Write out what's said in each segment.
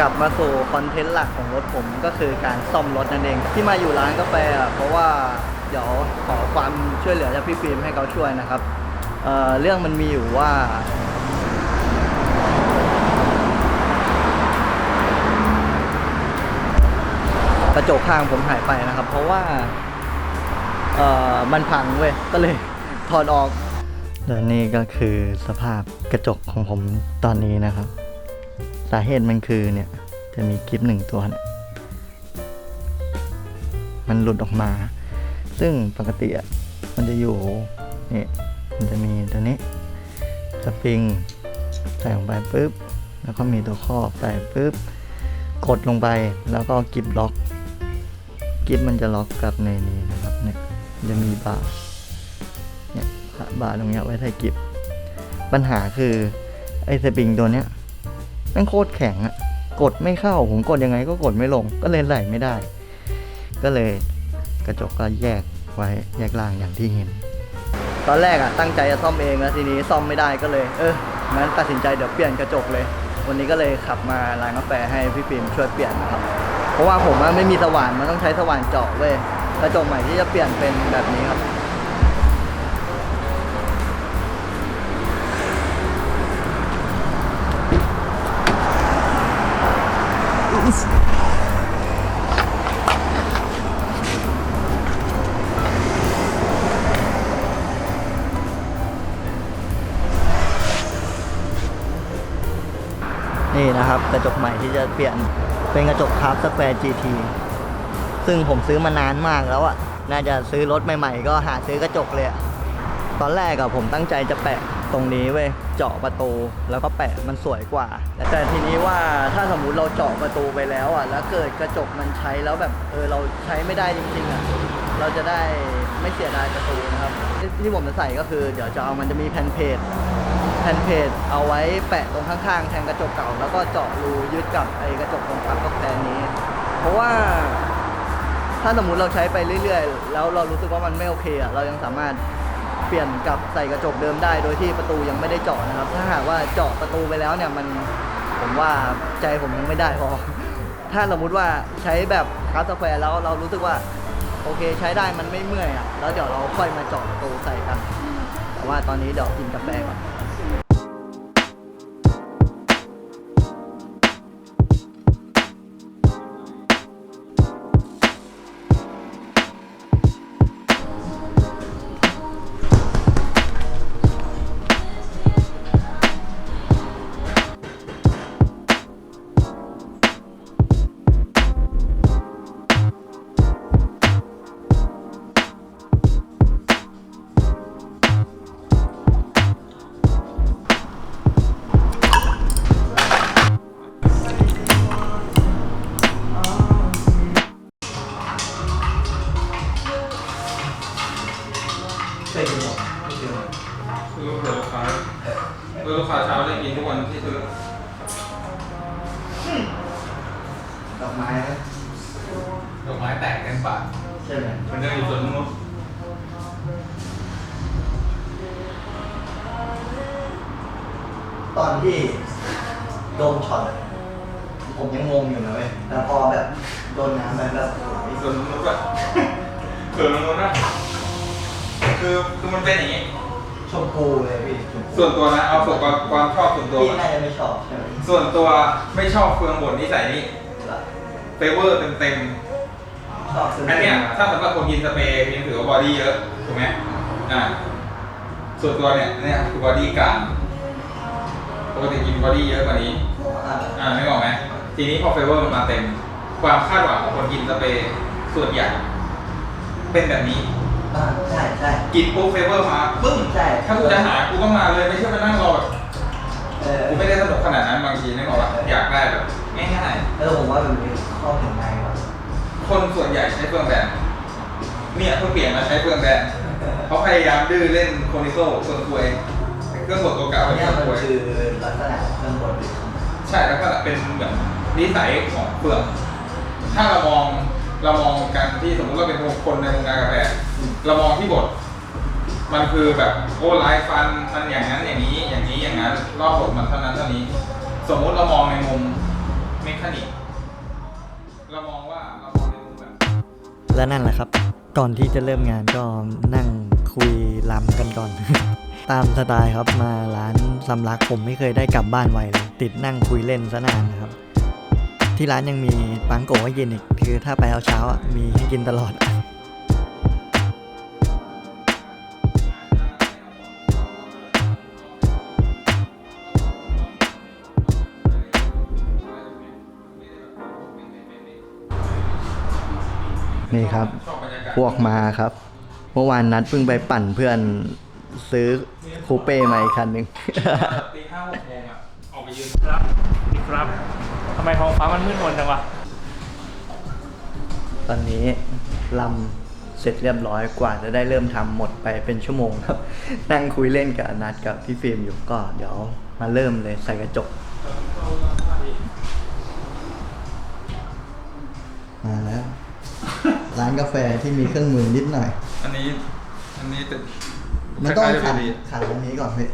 กลับมาสู่คอนเทนต์หลักของรถผมก็คือการซ่อมรถนั่นเอง ที่มาอยู่ร้านกาแฟเพราะว่าเดี๋ยวขอความช่วยเหลือจากพี่ฟิล์มให้เขาช่วยนะครับเเรื่องมันมีอยู่ว่า กระจกข้างผมหายไปนะครับ เพราะว่าเออมันพังเว้ยก็เลยถอดออกและนี่ก็คือสภาพกระจกของผมตอนนี้นะครับ สาเหตุมันคือเนี่ย จะมีคลิปหนึ่งตัวเนี่ยมันหลุดออกมา ซึ่งปกติอะมันจะอยู่นี่มันจะมีตัวนี้สปริงใส่ลงไปปุ๊บ แล้วก็มีตัวครอบใส่ปุ๊บ กดลงไปแล้วก็กิบล็อก กิฟมันจะล็อกกับในนี้นะครับเนี่ยจะมีบาร์เนี่ยบาร์ตรงเนี้ยไว้ใส่กิฟปัญหาคือไอ้สปริงตัวเนี้ย มันโคตรแข็งอะกดไม่เข้า ผมกดยังไงก็กดไม่ลง ก็เลยไหลไม่ได้ ก็เลยกระจกก็แยกไว้แยกล่างอย่างที่เห็น ตอนแรกอะตั้งใจจะซ่อมเองแล้วทีนี้ซ่อมไม่ได้ก็เลย เอองั้นตัดสินใจเดี๋ยวเปลี่ยนกระจกเลย วันนี้ก็เลยขับมาร้านกาแฟให้พี่ฟิล์มช่วยเปลี่ยนนะครับ เพราะว่าผมไม่มีสว่านมันต้องใช้สว่านเจาะเว้ยกระจกใหม่ที่จะเปลี่ยนเป็นแบบนี้ครับ นี่นะครับ กระจกใหม่ที่จะเปลี่ยนเป็นกระจกคาร์บสแควร์ GT ซึ่งผมซื้อมานานมากแล้วอะ่ะ น่าจะซื้อรถใหม่ๆ ก็หาซื้อกระจกเลยอะตอนแรกอะผมตั้งใจจะแปะ รงนี้เว้ยเจาะประตูแล้วก็แปะมันสวยกว่า แต่ทีนี้ว่าถ้าสมมุติเราเจาะประตูไปแล้วอะแล้วเกิดกระจกมันใช้แล้วแบบเออเราใช้ไม่ได้จริงๆอะเราจะได้ไม่เสียดายประตูนะครับที่ที่ผมจะใส่ก็คือ เดี๋ยวจะเอามันจะมีแผ่นเพจแผ่นเพจเอาไว้แปะตรงข้างๆแทนกระจกเก่า แล้วก็เจาะรูยึดกับไอ้กระจกตรงปั๊มกาแฟนี้ เพราะว่าถ้าสมมุติเราใช้ไปเรื่อยๆ แล้วเรารู้สึกว่ามันไม่โอเคอะเรายังสามารถ เปลี่ยนกลับใส่กระจกเดิมได้ โดยที่ประตูยังไม่ได้เจาะนะครับ ถ้าหากว่าเจาะประตูไปแล้วเนี่ยมันผมว่าใจผมยังไม่ได้พอ ถ้าสมมติว่าใช้แบบคาสแควร์แล้วเรารู้สึกว่าโอเคใช้ได้มันไม่เมื่อยอะแล้วเดี๋ยวเราค่อยมาเจาะประตูใส่กันแต่ว่าตอนนี้เดี๋ยวกินกาแฟก่อน เคยดูหรอไม่เคยดูซื้อเผื่อลูกค้าเพื่อลูกค้าเช้าได้กินทุกวันที่ซื้อดอกไม้ไหมดอกไม้แตกเต็มปากใช่ไหมมันเดินอยู่สวนนุชตอนที่โดนช็อตอะผมยังงงอยู่นะเว้ยแต่พอแบบโดนน้ำไปแล้วโอ้ยสวนนุชอะสวนนุชอะ คือคือมันเป็นอย่างนี้ ชมพูเลยพี่ชมพูส่วนตัวนะเอาส่วนความความชอบส่วนตัวพี่ก่อนน่าจะไม่ชอบใช่ไหมส่วนตัวไม่ชอบเฟืองบนนิสัยนี้ล่ะเฟเวอร์เต็มเต็มชอบๆอันเนี้ยถ้าสำหรับคนกินสเปรย์ยังถือว่าบอดี้เยอะถูกไหมอ่าส่วนตัวเนี่ยเนี่ยคือบอดี้กลางปกติกินบอดี้เยอะกว่านี้อ่า อ่าไม่บอกไหมทีนี้พอเฟเวอร์มันมาเต็ม ความคาดหวังของคนกินสเปรย์ส่วนใหญ่เป็นแบบนี้ อ่าใช่ใช่กินปุ๊บเฟเวอร์มาปึ้งใช่ถ้ากูจะหากูต้องมาเลยไม่ใช่ไปนั่งรอแบบเออกูไม่ได้สนุกขนาดนั้นบางทีนึกออกปะอยากได้แบบง่ายเออผมว่าแบบนี้เข้าถึงง่ายกว่าๆคนส่วนใหญ่ใช้เฟืองแบนเนี่ยเพิ่งเปลี่ยนมาใช้เฟืองแบนเขาพยายามดื้อเล่นโคนิโซเฟืองควยเครื่องบดตัวเก่าอันเป็นเนี้ยเฟืองมันควยคือลักษณะของเครื่องบดเลยใช่แล้วก็เป็นเหมือนนิสัยของเฟืองถ้าเรามองเรามองกันที่สมมติเราเป็นคนในวงการกาแฟ เรามองที่บท มันคือแบบโอ้ไลฟ์ฟันมันอย่างนั้นอย่างนี้อย่างนี้อย่างนั้นรอบบทมันเท่านั้นเท่านี้ สมมุติเรามองในมุมเมคานิกเรามองว่าเรามองในมุมแบบและนั่นแหละครับ ก่อนที่จะเริ่มงานก็นั่งคุยลำกันก่อน ตามสไตล์ครับมาร้านสำลักผมไม่เคยได้กลับบ้านไวเลยติดนั่งคุยเล่นซะนานนะครับ ที่ร้านยังมีปังโกะให้กินอีกคือถ้าไปเอาเช้าอะมีให้กินตลอด นี่ครับชอบบรรยากาศพวกมาครับ เมื่อวานนัดเพิ่งไปปั่นเพื่อนซื้อคูเป้มาอีกคันหนึ่งตีห้าหกโมงอะ ออกไปยืนครับอีกครับทำไมท้องฟ้ามันมืดมนจังวะ ตอนนี้ลำเสร็จเรียบร้อยกว่าจะได้เริ่มทำหมดไปเป็นชั่วโมงครับ นั่งคุยเล่นกับนัดกับพี่ฟิล์มอยู่ก็เดี๋ยวมาเริ่มเลยใส่กระจก กาแฟที่มีเครื่องมือนิดหน่อย อันนี้ อันนี้แต่มันต้องคล้ายๆขันดีขันอันนี้ก่อนพี่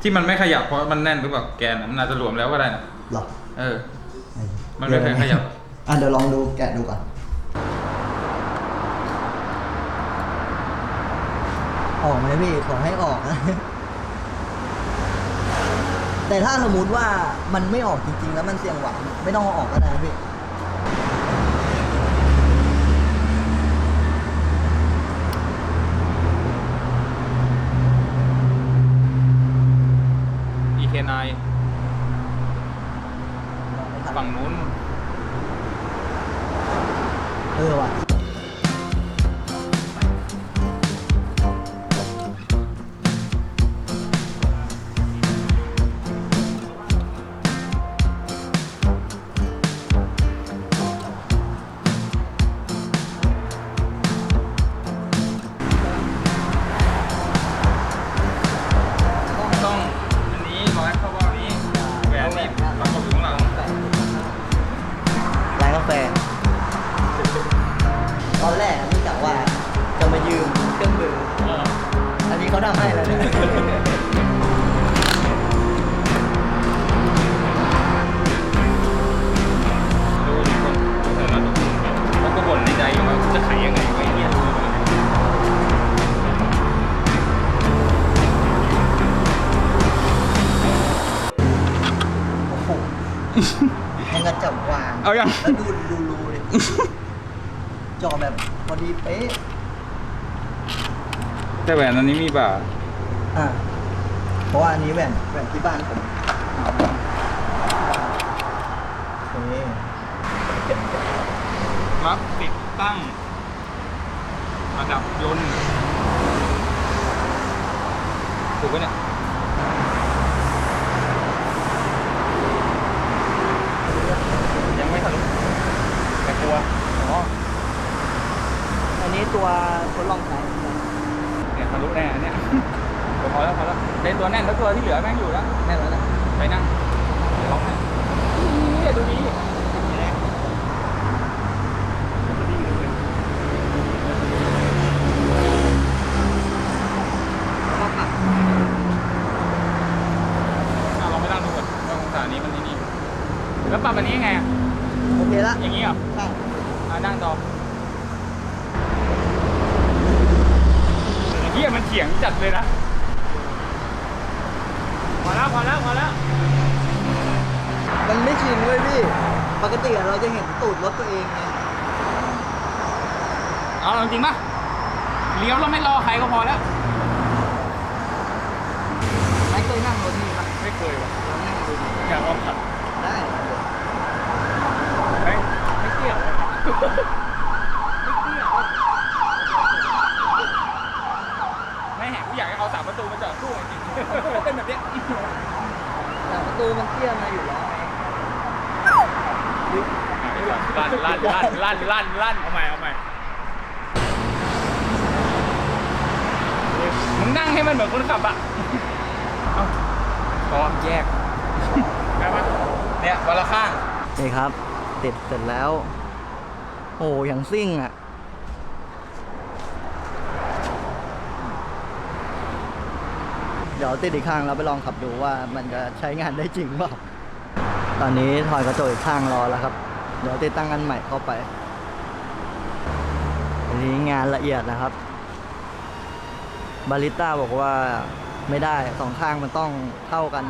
ที่มันไม่ขยับเพราะมันแน่นหรือเปล่าแกนอะมันอาจจะหลวมแล้วก็ได้นะหรอเออ มันไม่เคยขยับ อะเดี๋ยวลองดูแกะดูก่อนออกไหมพี่ขอให้ออกนะแต่ถ้าสมมติว่ามันไม่ออกจริงๆ แล้วมันเสี่ยงหวังไม่ต้องเอาออกก็ได้นะพี่ ฝั่งนู้น เออว่ะ มันกระจับวางเอายัง แล้วดูดูรูเลยจอแบบพอดีเป๊ะแต่แหวนอันนี้มีบ่าอะเพราะว่าอันนี้แหวนแหวนที่บ้านผมโอเครับติดตั้ง ระดับยนต์ถูกปะเนี่ย ยังไม่ทะลุแต่กลัว อ๋ออันนี้ ตัวทดลองใช้เนี่ยทะลุแน่อันเนี่ยพอแล้วพอแล้วเป็นตัวแน่นแล้วตัวที่เหลือแม่งอยู่แล้วแน่นแล้วนะไปนั่งเดี๋ยวล็อกให้นี่ดูดีอะลองไปนั่งดูก่อนว่าองศานี้มันนี่นี่แล้วปรับอันนี้ยังไงอะ โอเคละ อย่างนี้เหรอ ใช่อะนั่งต่อ เฮียมันเถียงจัดเลยนะพอแล้วพอแล้วพอแล้วมันไม่ชินเว้ยพี่ ปกติอะเราจะเห็นตูดรถตัวเองไงเอาจริงๆป่ะเลี้ยวแล้วไม่รอใครก็พอแล้ว ไม่เคยนั่งรถนี้ปะ ไม่เคยว่ะ เรานั่งดูดิ อยากลองขับ ได้ เฮ้ยไม่เกี่ยวเลยไม่แหกกูอยากให้เอาสามประตูมาจอดคู่จริงๆเป็นแบบเนี้ย แต่ประตูมันเตี้ยมาอยู่แล้วไง ลั่น ลั่นลั่นลั่นเอาใหม่เอาใหม่มึงนั่งให้มันเหมือนคนขับอะเอาพอแยกได้ปะเนี่ยวันละข้างนี่ครับ ติดเสร็จแล้ว โอ้ย่างซิ่งอะเดี๋ยวติดอีกข้างแล้วไปลองขับดูว่ามันจะใช้งานได้จริงเปล่า ตอนนี้ถอยกระจกอีกข้างรอแล้วครับ เดี๋ยวติดตั้งอันใหม่เข้าไป นี้งานละเอียดนะครับ บาริต้าบอกว่าไม่ได้สองข้างมันต้องเท่ากัน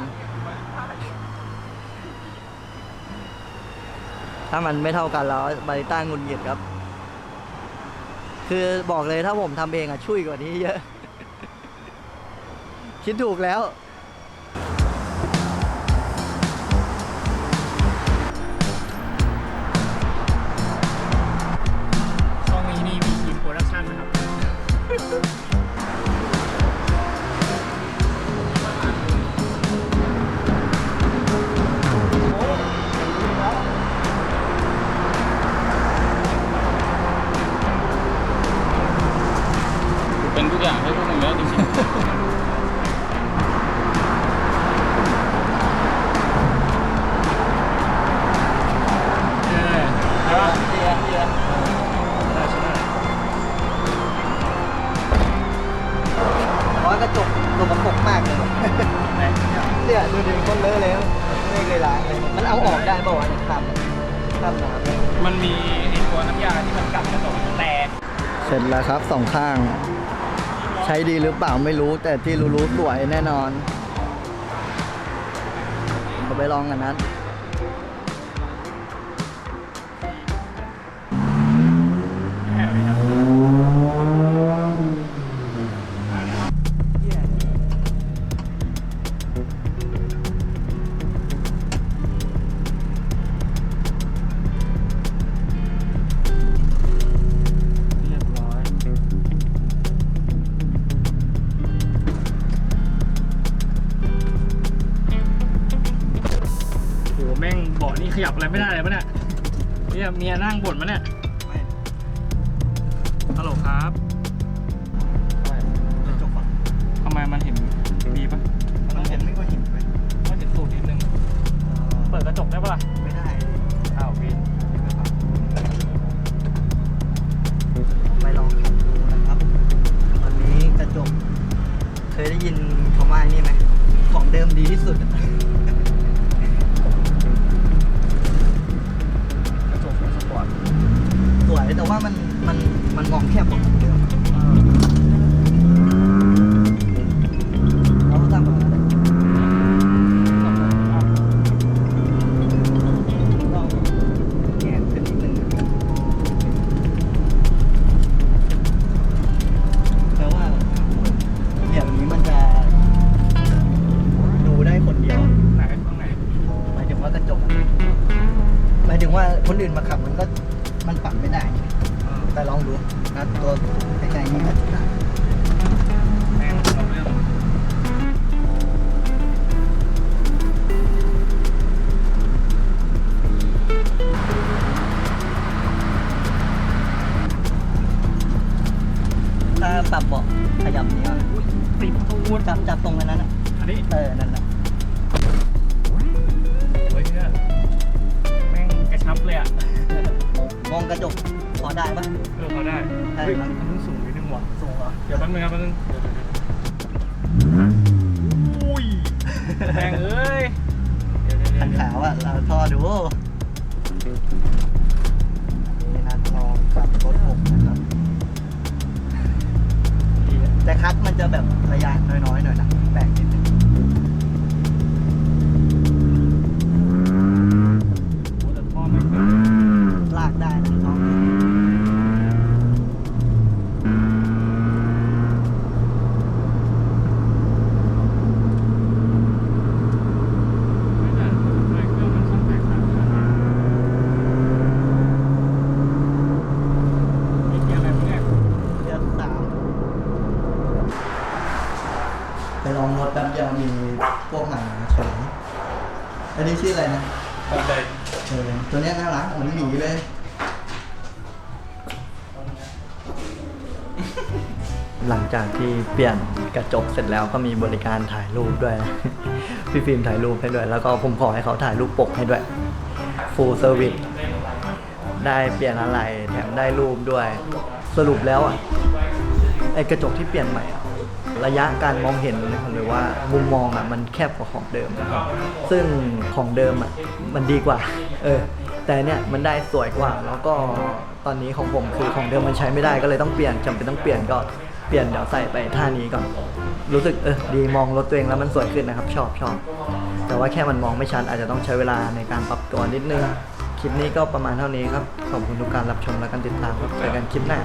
ถ้ามันไม่เท่ากันแล้วบาริต้าหงุนหงิดครับ คือบอกเลยถ้าผมทำเองอะช่วยกว่านี้เยอะ คิดถูกแล้ว เลยไหนเนี่ยดูดิคนเลอะแล้วไม่เคยล้างเลย มันเอาออกได้ป่าวะเนี่ยทำทำน้ำๆมันมีไอตัวน้ำยาที่มันกลับกระจกแต่เสร็จแล้วครับสองข้าง ใช้ดีหรือเปล่าไม่รู้แต่ที่รู้ๆสวยแน่นอนเราไปลองกันนั้น อะไรไม่ได้เลยปะเนี่ยเนี่ยเมียนั่งบ่นมาเนี่ย นึงครับแป๊บนึงอุ้ยแม่งเอ้ยเดี๋ยวเดี๋ยวเดี๋ขัยนวขาวอะเราทอดูนี่นะลองขับรถผมนะครับดีอะแต่คัดมันจะแบบระยะน้อยๆหน่อยนะแปลกนิดนึงโอ้แต่ท่อแม่งแบบลากได้นะลองดู ไม่แต่ทำไมเครื่องมันช่างแตกต่างกันมีเกียร์อะไรบ้างเนี่ย เดือนสามไปลองรถแป๊บเดียวมีพวกใหม่มาเฉยอันนี้ ชื่ออะไรนะแบบใดเออตัวเนี้ยน่ารักเหมือนหมีเลย หลังจากที่เปลี่ยนกระจกเสร็จแล้วก็มีบริการถ่ายรูปด้วยพี่ฟิล์มถ่ายรูปให้ด้วย แล้วก็ผมขอให้เขาถ่ายรูปปกให้ด้วย full service ได้เปลี่ยนอะไรแถมได้รูปด้วย สรุปแล้วอะไอกระจกที่เปลี่ยนใหม่อะ ระยะการมองเห็นหรือว่ามุมมองอะมันแคบกว่าของเดิมนะครับซึ่งของเดิมอะมันดีกว่า เออ แต่เนี่ยมันได้สวยกว่า แล้วก็ตอนนี้ของผมคือของเดิมมันใช้ไม่ได้ก็เลยต้องเปลี่ยนจำเป็นต้องเปลี่ยนก็เปลี่ยนเดี๋ยวใส่ไปท่านี้ก่อน รู้สึกเออดีมองรถตัวเองแล้วมันสวยขึ้นนะครับ ชอบชอบแต่ว่าแค่มันมองไม่ชัดอาจจะต้องใช้เวลาในการปรับตัวนิดนึงคลิปนี้ก็ประมาณเท่านี้ครับ ขอบคุณทุกการรับชมและการติดตามครับเจอกันคลิปหน้า